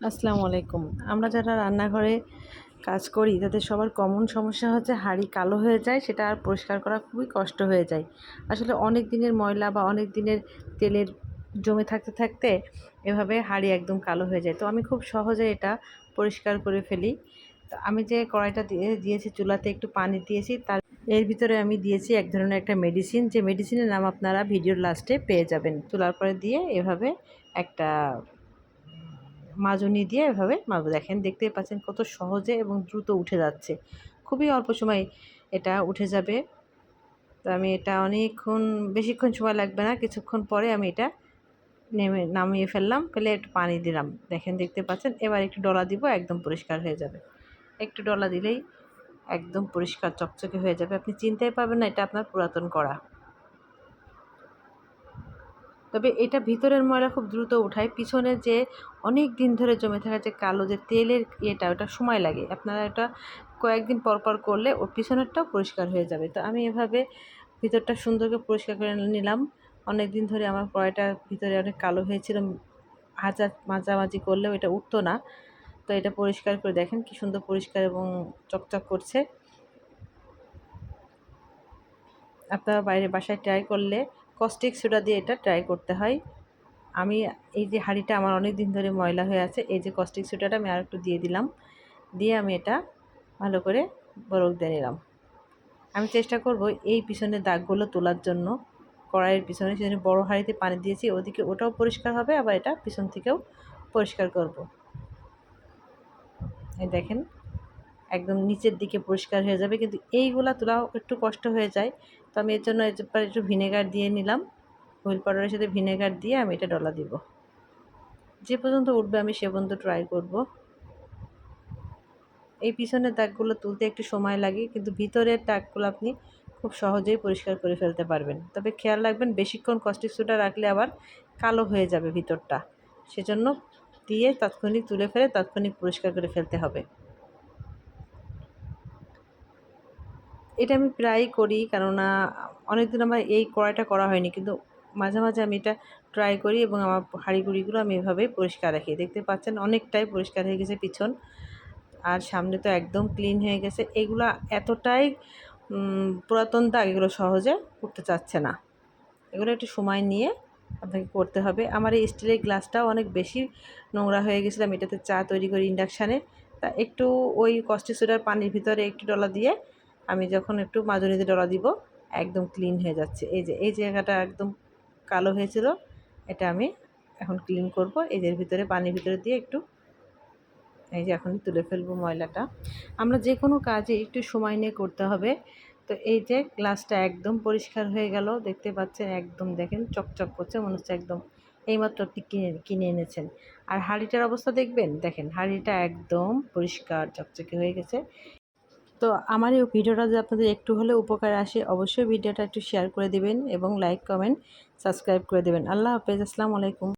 আসসালামু আলাইকুম। আমরা যারা রান্নাঘরে কাজ করি, তাদের সবার কমন সমস্যা হচ্ছে হাঁড়ি কালো হয়ে যায়, সেটা আর পরিষ্কার করা খুবই কষ্ট হয়ে যায়। আসলে অনেক দিনের ময়লা বা অনেক দিনের তেলের জমে থাকতে থাকতে এভাবে হাঁড়ি একদম কালো হয়ে যায়। তো আমি খুব সহজে এটা পরিষ্কার করে ফেলি। তো আমি যে কড়াইটা দিয়ে, দিয়েছি চুলাতে একটু পানি দিয়েছি, তার এর ভিতরে আমি দিয়েছি এক ধরনের একটা মেডিসিন যে মেডিসিনের নাম আপনারা ভিডিওর লাস্টে পেয়ে যাবেন। চুলার পরে দিয়ে এভাবে একটা মাজনি দিয়ে এভাবে মাছবো দেখেন দেখতে পাচ্ছেন কত সহজে এবং দ্রুত উঠে যাচ্ছে। খুবই অল্প সময় এটা উঠে যাবে। তো আমি এটা অনেকক্ষণ, বেশিক্ষণ সময় লাগবে না। কিছুক্ষণ পরে আমি এটা নেমে, নামিয়ে ফেললাম। ফেলে একটু পানি দিলাম। দেখেন, দেখতে পাচ্ছেন? এবার একটু ডলা দিব, একদম পরিষ্কার হয়ে যাবে। একটু ডলা দিলেই একদম পরিষ্কার, চকচকে হয়ে যাবে। আপনি চিনতেই পারবেন না, এটা আপনার পুরাতন করা। তবে এটা ভিতরের ময়লা খুব দ্রুত উঠায়। পিছনে যে অনেক দিন ধরে জমে থাকা যে কালো যে তেলের ইয়েটা, ওটা সময় লাগে। আপনারা এটা কয়েকদিন পর পর করলে ওর পিছনেরটাও পরিষ্কার হয়ে যাবে। তো আমি এভাবে ভিতরটা সুন্দর করে পরিষ্কার করে নিলাম। অনেক দিন ধরে আমার কড়াইটার ভিতরে অনেক কালো হয়েছিল। হাজা মাঝামাঝি করলেও এটা উঠতো না। তো এটা পরিষ্কার করে দেখেন কি সুন্দর পরিষ্কার এবং চকচক করছে। আপনারা বাইরে বাসায় ট্রাই করলে কস্টিক সোডা দিয়ে এটা ট্রাই করতে হয়। আমি এই যে হাঁড়িটা আমার অনেক দিন ধরে ময়লা হয়ে আছে, এই যে কস্টিক সোডাটা আমি আর একটু দিয়ে দিলাম। দিয়ে আমি এটা ভালো করে বরফ দিয়ে নিলাম। আমি চেষ্টা করব এই পিছনের দাগগুলো তোলার জন্য, কড়াইয়ের পিছনে, সেজন্য বড়ো হাঁড়িতে পানি দিয়েছি, ওদিকে ওটাও পরিষ্কার হবে, আবার এটা পিছন থেকেও পরিষ্কার করব। এই দেখেন, একদম নিচের দিকে পরিষ্কার হয়ে যাবে, কিন্তু এইগুলা তোলাও একটু কষ্ট হয়ে যায়। তো আমি এর জন্য এরপর একটু ভিনেগার দিয়ে নিলাম। হুইল পাউডারের সাথে ভিনেগার দিয়ে আমি এটা ডলা দিব। যে পর্যন্ত উঠবে আমি সে পর্যন্ত ট্রাই করব। এই পিছনের দাগগুলো তুলতে একটু সময় লাগে, কিন্তু ভিতরের দাগগুলো আপনি খুব সহজেই পরিষ্কার করে ফেলতে পারবেন। তবে খেয়াল রাখবেন, বেশিক্ষণ কস্টিক সোডা রাখলে আবার কালো হয়ে যাবে ভিতরটা। সেজন্য দিয়ে তাৎক্ষণিক তুলে ফেলে, তাৎক্ষণিক পরিষ্কার করে ফেলতে হবে। এটা আমি প্রায়ই করি। কেননা, অনেকদিন আমার এই কড়াইটা করা হয়নি। কিন্তু মাঝে মাঝে আমি এটা ট্রাই করি এবং আমার হাঁড়িগুড়িগুলো আমি এভাবেই পরিষ্কার রাখি। দেখতে পাচ্ছেন অনেকটাই পরিষ্কার হয়ে গেছে পিছন। আর সামনে তো একদম ক্লিন হয়ে গেছে। এগুলো এতটাই পুরাতন দাগ এগুলো সহজে উঠতে চাচ্ছে না। এগুলো একটু সময় নিয়ে আপনাকে করতে হবে। আমার এই স্টিলের গ্লাসটাও অনেক বেশি নোংরা হয়ে গেছিলাম এটাতে চা তৈরি করি ইন্ডাকশানে তা একটু ওই কষ্টি সোডার পানির ভিতরে একটু ডলা দিয়ে আমি যখন একটু মাজনিতে ডলা দিব, একদম ক্লিন হয়ে যাচ্ছে। এই যে, এই জায়গাটা একদম কালো হয়েছিল, এটা আমি এখন ক্লিন করব। এই যে ভিতরে পানির ভিতরে দিয়ে একটু, এই যে এখন তুলে ফেলব ময়লাটা। আমরা যে কোনো কাজে একটু সময় নিয়ে করতে হবে। তো এই যে গ্লাসটা একদম পরিষ্কার হয়ে গেল, দেখতে পাচ্ছেন, একদম দেখেন, চকচক করছে, মনে হচ্ছে একদম এইমাত্র আপনি কিনে কিনে এনেছেন। আর হাঁড়িটার অবস্থা দেখবেন? দেখেন, হাঁড়িটা একদম পরিষ্কার, চকচকে হয়ে গেছে। তো আমার এই ভিডিওটা যদি আপনাদের একটু হলে উপকার আসে, অবশ্যই ভিডিওটা একটু শেয়ার করে দেবেন এবং লাইক কমেন্ট সাবস্ক্রাইব করে দেবেন। আল্লাহ হাফেজ, আসসালামু আলাইকুম।